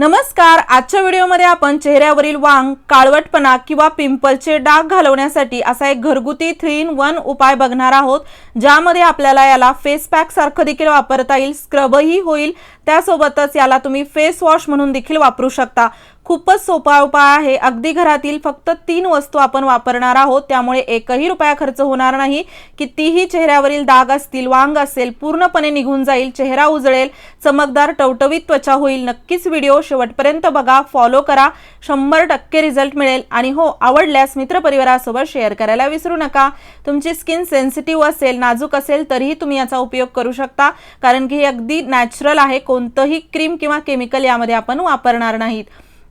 नमस्कार आजच्या व्हिडिओमध्ये आपण चेहऱ्यावरील वांग काळवटपणा किंवा पिंपलचे डाग घालवण्यासाठी असा एक घरगुती थ्री इन वन उपाय बघणार आहोत ज्यामध्ये आपल्याला याला फेस पॅक सारखं देखील वापरता येईल स्क्रबही होईल त्यासोबतच याला तुम्ही फेस वॉश म्हणून देखील वापरू शकता. खूपच सोपा उपाय आहे. अगदी घरातील फक्त तीन वस्तू आपण वापरणार आहोत. त्यामुळे एकही रुपया खर्च होणार नाही. कितीही चेहऱ्यावरील दाग असतील वांग असेल पूर्णपणे निघून जाईल चेहरा उजळेल चमकदार टवटवीत त्वचा होईल नक्कीच व्हिडिओ शेवटपर्यंत बघा फॉलो करा. शंभर टक्के रिझल्ट मिळेल. आणि हो आवडल्यास मित्रपरिवारासोबत शेअर करायला विसरू नका. तुमची स्किन सेन्सिटिव्ह असेल नाजूक असेल तरीही तुम्ही याचा उपयोग करू शकता. कारण की हे अगदी नॅचरल आहे. कोण कोणतंही क्रीम किंवा केमिकल यामध्ये आपण वापरणार नाहीत.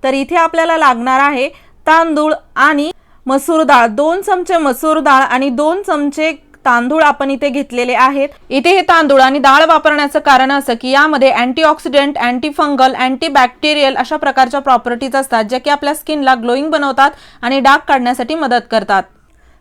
तर इथे आपल्याला लागणार आहे तांदूळ आणि मसूर डाळ दोन चमचे मसूर डाळ आणि दोन चमचे तांदूळ आपण इथे घेतलेले आहेत. इथे हे तांदूळ आणि डाळ वापरण्याचं कारण असं की यामध्ये अँटीऑक्सिडंट अँटीफंगल अँटीबॅक्टेरियल अशा प्रकारच्या प्रॉपर्टीज असतात ज्या की आपल्या स्किनला ग्लोईंग बनवतात आणि डाग काढण्यासाठी मदत करतात.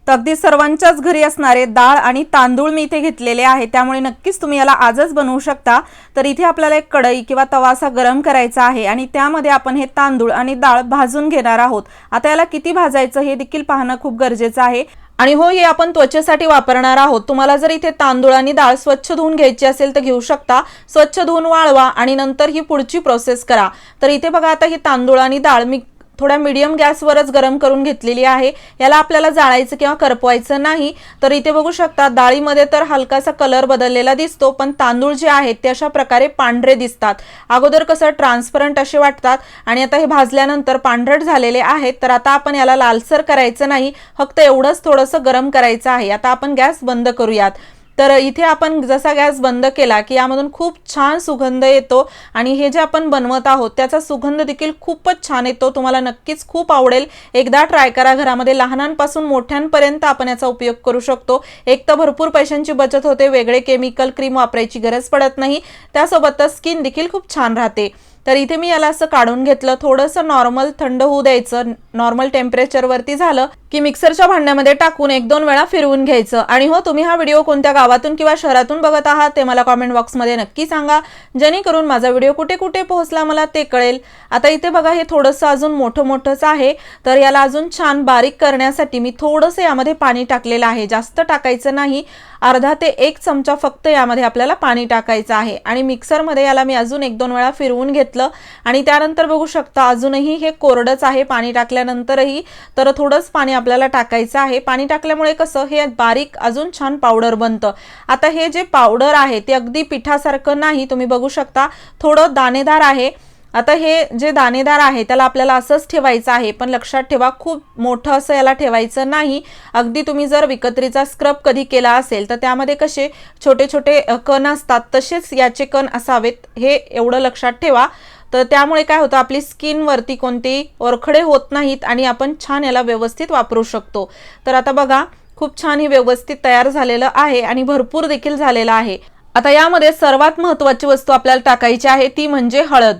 तर अगदी सर्वांच्याच घरी असणारे डाळ आणि तांदूळ मी इथे घेतलेले आहे. त्यामुळे नक्कीच तुम्ही याला आजच बनवू शकता. तर इथे आपल्याला एक कढई किंवा तवा असा गरम करायचा आहे आणि त्यामध्ये आपण हे तांदूळ आणि डाळ भाजून घेणार आहोत. आता याला किती भाजायचं हे देखील पाहणं खूप गरजेचं आहे. आणि हो हे आपण त्वचेसाठी वापरणार आहोत. तुम्हाला जर इथे तांदूळ आणि डाळ स्वच्छ धुवून घ्यायची असेल तर घेऊ शकता. स्वच्छ धुवून वाळवा आणि नंतर ही पुढची प्रोसेस करा. तर इथे बघा आता ही तांदूळ आणि डाळ मी थोड्या मीडियम गॅसवरच गरम करून घेतलेली आहे. याला आपल्याला जाळायचं किंवा करपवायचं नाही. तर इथे बघू शकता डाळीमध्ये तर हलकासा कलर बदललेला दिसतो पण तांदूळ जे आहेत ते अशा प्रकारे पांढरे दिसतात. अगोदर कसं ट्रान्सपरंट असे वाटतात आणि आता हे भाजल्यानंतर पांढरट झालेले आहेत. तर आता आपण याला लालसर करायचं नाही. फक्त एवढंच थोडंसं गरम करायचं आहे. आता आपण गॅस बंद करूयात. तर इथे आपण जसा गॅस बंद केला की यामधून खूप छान सुगंध येतो आणि हे जे आपण बनवत आहोत त्याचा सुगंध देखील खूपच छान येतो. तुम्हाला नक्कीच खूप आवडेल. एकदा ट्राय करा. घरामध्ये लहानांपासून मोठ्यांपर्यंत आपण याचा उपयोग करू शकतो. एक तर भरपूर पैशांची बचत होते. वेगळे केमिकल क्रीम वापरायची गरज पडत नाही. त्यासोबतच स्किन देखील खूप छान राहते. तर इथे मी याला असं काढून घेतलं. थोडंसं नॉर्मल थंड होऊ द्यायचं. नॉर्मल टेम्परेचरवरती झालं की मिक्सरच्या भांड्यामध्ये टाकून एक दोन वेळा फिरवून घ्यायचं. आणि हो तुम्ही हा व्हिडिओ कोणत्या गावातून किंवा शहरातून बघत आहात ते मला कॉमेंट बॉक्समध्ये नक्की सांगा. जेणेकरून माझा व्हिडिओ कुठे कुठे पोहोचला मला ते कळेल. आता इथे बघा हे थोडंसं अजून मोठं मोठंच आहे. तर याला अजून छान बारीक करण्यासाठी मी थोडंसं यामध्ये पाणी टाकलेलं आहे. जास्त टाकायचं नाही. अर्धा ते एक चमचा फक्त यामध्ये आपल्याला पाणी टाकायचं आहे. आणि मिक्सरमध्ये याला मी अजून एक दोन वेळा फिरवून घेतलं. आणि त्यानंतर बघू शकता अजूनही हे कोरडंच आहे पाणी टाकल्यानंतरही. तर थोडंच पाणी आपल्याला टाकायचं आहे. पाणी टाकल्यामुळे कसं हे बारीक अजून छान पावडर बनतं. आता हे जे पावडर आहे ते अगदी पिठासारखं नाही. तुम्ही बघू शकता थोडं दाणेदार आहे. आता हे जे दाणेदार आहे त्याला आपल्याला असंच ठेवायचं आहे पण लक्षात ठेवा खूप मोठं असं याला ठेवायचं नाही. अगदी तुम्ही जर विकत्रीचा स्क्रब कधी केला असेल तर त्यामध्ये कसे छोटे छोटे कण असतात तसेच याचे कण असावेत हे एवढं लक्षात ठेवा. तर त्यामुळे काय होतं आपली स्किनवरती कोणतेही ओरखडे होत नाहीत आणि आपण छान याला व्यवस्थित वापरू शकतो. तर आता बघा खूप छान हे व्यवस्थित तयार झालेलं आहे आणि भरपूर देखील झालेलं आहे. आता यामध्ये सर्वात महत्त्वाची वस्तू आपल्याला टाकायची आहे ती म्हणजे हळद.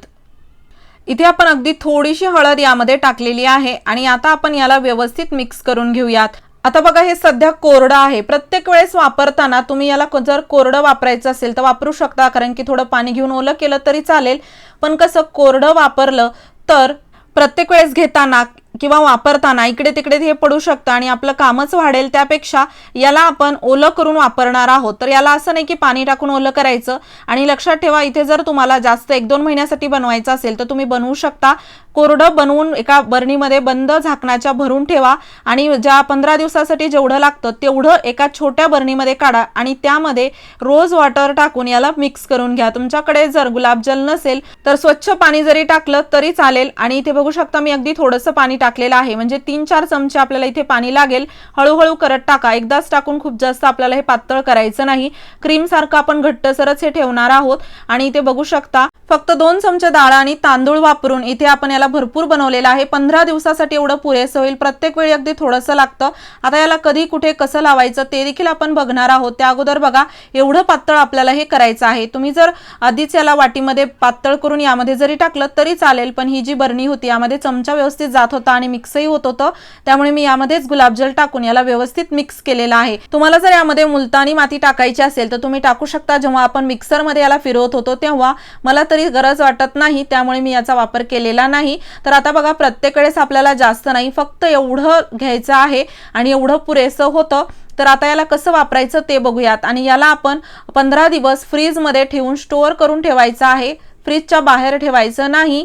इथे आपण अगदी थोडीशी हळद यामध्ये टाकलेली आहे आणि आता आपण याला व्यवस्थित मिक्स करून घेऊयात. आता बघा हे सध्या कोरडं आहे. प्रत्येक वेळेस वापरताना तुम्ही याला जर कोरडं वापरायचं असेल तर वापरू शकता कारण की थोडं पाणी घेऊन ओलं केलं तरी चालेल. पण कसं कोरडं वापरलं तर प्रत्येक वेळेस घेताना किंवा वापरताना इकडे तिकडे हे पडू शकतं आणि आपलं कामच वाढेल त्यापेक्षा याला आपण ओलं करून वापरणार आहोत. तर याला असं नाही की पाणी टाकून ओलं करायचं आणि लक्षात ठेवा इथे जर तुम्हाला जास्त एक दोन महिन्यासाठी बनवायचं असेल तर तुम्ही बनवू शकता. कोरडं बनवून एका बरणीमध्ये बंद झाकणाच्या भरून ठेवा आणि ज्या पंधरा दिवसासाठी जेवढं लागतं तेवढं एका छोट्या बरणीमध्ये काढा आणि त्यामध्ये रोज वॉटर टाकून याला मिक्स करून घ्या. तुमच्याकडे जर गुलाबजल नसेल तर स्वच्छ पाणी जरी टाकलं तरी चालेल आणि इथे बघू शकता मी अगदी थोडंसं पाणी टाकलेला आहे. म्हणजे तीन चार चमचे आपल्याला इथे पाणी लागेल. हळूहळू करत टाका. एकदाच टाकून खूप जास्त आपल्याला हे पातळ करायचं नाही. क्रीम सारखं आपण घट्टसरच हे ठेवणार आहोत. आणि इथे बघू शकता फक्त दोन चमचे डाळ आणि तांदूळ वापरून इथे आपण याला भरपूर बनवलेलं आहे. पंधरा दिवसासाठी एवढं पुरेसं होईल. प्रत्येक वेळी अगदी थोडंसं लागतं. आता याला कधी कुठे कसं लावायचं ते देखील आपण बघणार आहोत. त्या अगोदर बघा एवढं पातळ आपल्याला हे करायचं आहे. तुम्ही जर आधीच याला वाटीमध्ये पातळ करून यामध्ये जरी टाकलं तरी चालेल. पण ही जी बरणी होती यामध्ये चमचा व्यवस्थित जात होता आणि मिक्सही होत होतं. त्यामुळे मी यामध्येच गुलाबजल टाकून याला व्यवस्थित मिक्स केलेला आहे. तुम्हाला जर यामध्ये मुलतानी माती टाकायची असेल तर तुम्ही टाकू शकता. जेव्हा आपण मिक्सरमध्ये याला फिरवत होतो तेव्हा मला तरी गरज वाटत नाही. त्यामुळे मी याचा वापर केलेला नाही. तर आता बघा प्रत्येक वेळेस आपल्याला जास्त नाही फक्त एवढं घ्यायचं आहे आणि एवढं पुरेसं होतं. तर आता याला कसं वापरायचं ते बघूयात. आणि याला आपण पंधरा दिवस फ्रीजमध्ये ठेवून स्टोअर करून ठेवायचं आहे. फ्रीजच्या बाहेर ठेवायचं नाही.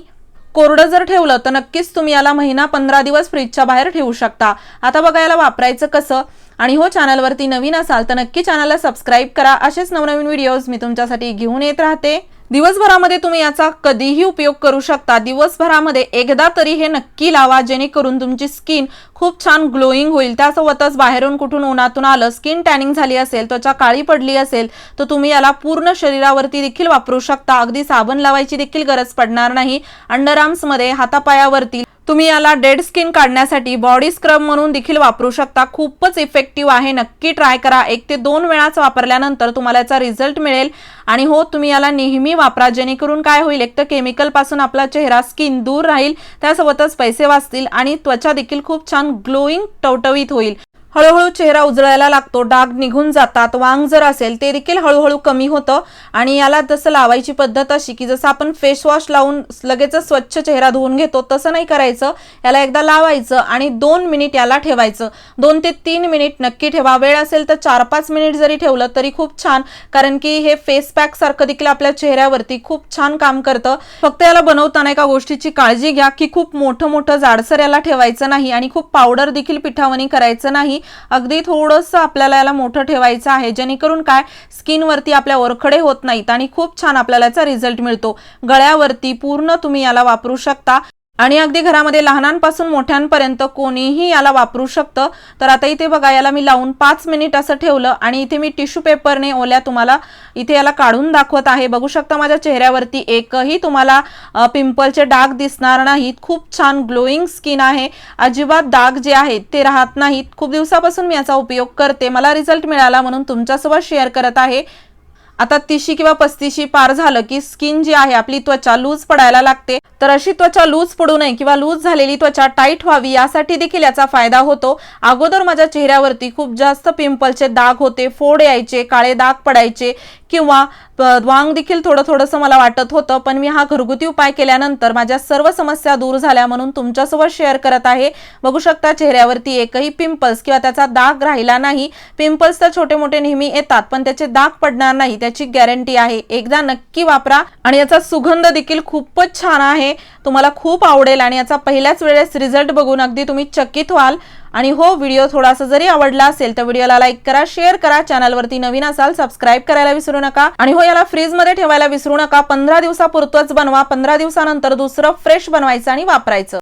कोरडं जर ठेवलं तर नक्कीच तुम्ही याला महिना पंधरा दिवस फ्रीजच्या बाहेर ठेवू शकता. आता बघा याला वापरायचं कसं? आणि हो चॅनलवरती नवीन असाल तर नक्की चॅनलला सबस्क्राईब करा. असेच नवनवीन व्हिडिओज मी तुमच्यासाठी घेऊन येत राहते. दिवसभरामध्ये तुम्ही याचा कधीही उपयोग करू शकता. दिवसभरामध्ये एकदा तरी हे नक्की लावा जेणेकरून तुमची स्किन खूप छान ग्लोईंग होईल. त्यासोबतच बाहेरून कुठून उन्हातून आलं स्किन टॅनिंग झाली असेल त्वचा काळी पडली असेल तर तुम्ही याला पूर्ण शरीरावरती देखील वापरू शकता. अगदी साबण लावायची देखील गरज पडणार नाही. अंडरआर्म्समध्ये हातापायावरती तुम्ही याला डेड स्किन काढण्यासाठी बॉडी स्क्रब म्हणून देखील वापरू शकता. खूपच इफेक्टिव्ह आहे. नक्की ट्राय करा. एक ते दोन वेळाच वापरल्यानंतर तुम्हाला याचा रिझल्ट मिळेल. आणि हो तुम्ही याला नेहमी वापरा. जेणेकरून काय होईल एक तर केमिकलपासून आपला चेहरा स्किन दूर राहील. त्यासोबतच पैसे वाचतील आणि त्वचा देखील खूप छान ग्लोईंग टवटवीत होईल. हळूहळू चेहरा उजळायला लागतो. डाग निघून जातात. वांग जर असेल ते देखील हळूहळू कमी होतं. आणि याला जसं लावायची पद्धत अशी की जसं आपण फेसवॉश लावून लगेचच स्वच्छ चेहरा धुवून घेतो तसं नाही करायचं. याला एकदा लावायचं आणि दोन मिनिट याला ठेवायचं. दोन ते तीन मिनिट नक्की ठेवा. वेळ असेल तर चार पाच मिनिट जरी ठेवलं तरी खूप छान. कारण की हे फेस पॅक सारखं देखील आपल्या चेहऱ्यावरती खूप छान काम करतं. फक्त याला बनवताना एका गोष्टीची काळजी घ्या की खूप मोठं मोठं जाडसर याला ठेवायचं नाही आणि खूप पावडर देखील पिठावणी करायचं नाही. अगदी थोडंसं आपल्याला याला मोठं ठेवायचं आहे. जेणेकरून काय? स्किनवरती आपल्या ओरखडे होत नाहीत आणि खूप छान आपल्याला याचा रिझल्ट मिळतो. गळ्यावरती पूर्ण तुम्ही याला वापरू शकता. आणि अगदी घरामध्ये लहानांपासून मोठ्यांपर्यंत कोणीही याला वापरू शकतं. तर आता इथे बघा याला मी लावून पाच मिनिट असं ठेवलं आणि इथे मी टिश्यू पेपरने ओल्या तुम्हाला इथे याला काढून दाखवत आहे. बघू शकता माझ्या चेहऱ्यावरती एकही तुम्हाला पिंपलचे डाग दिसणार नाहीत. खूप छान ग्लोईंग स्किन आहे. अजिबात डाग जे आहेत ते राहत नाहीत. खूप दिवसापासून मी याचा उपयोग करते. मला रिझल्ट मिळाला म्हणून तुमच्यासोबत शेअर करत आहे. आता तिशी किंवा पस्तीशी पार झालं की स्किन जी आहे आपली त्वचा लूज पडायला लागते. तर अशी त्वचा लूज पडू नये किंवा लूज झालेली त्वचा टाईट व्हावी यासाठी देखील याचा फायदा होतो. अगोदर माझ्या चेहऱ्यावरती खूप जास्त पिंपलचे दाग होते फोड यायचे काळे दाग पडायचे किंवा द्वांग वांग देखील थोडं थोडंसं मला वाटत होतं पण मी हा घरगुती उपाय केल्यानंतर माझ्या सर्व समस्या दूर झाल्या म्हणून तुमच्यासोबत शेअर करत आहे. बघू शकता चेहऱ्यावरती एकही पिंपल्स किंवा त्याचा दाग राहिला नाही. पिंपल्स तर छोटे मोठे नेहमी येतात पण त्याचे दाग पडणार नाही. त्याची गॅरंटी आहे. एकदा नक्की वापरा आणि याचा सुगंध देखील खूपच छान आहे. तुम्हाला खूप आवडेल आणि याचा पहिल्याच वेळेस रिझल्ट बघून अगदी तुम्ही चकित व्हाल. आणि हो व्हिडिओ थोडासा जरी आवडला असेल तर व्हिडिओला लाईक करा शेअर करा चॅनलवरती नवीन असाल सबस्क्राईब करायला विसरू नका. आणि हो याला फ्रीजमध्ये ठेवायला विसरू नका. पंधरा दिवसापुरतोच बनवा. पंधरा दिवसानंतर दुसरं फ्रेश बनवायचं आणि वापरायचं.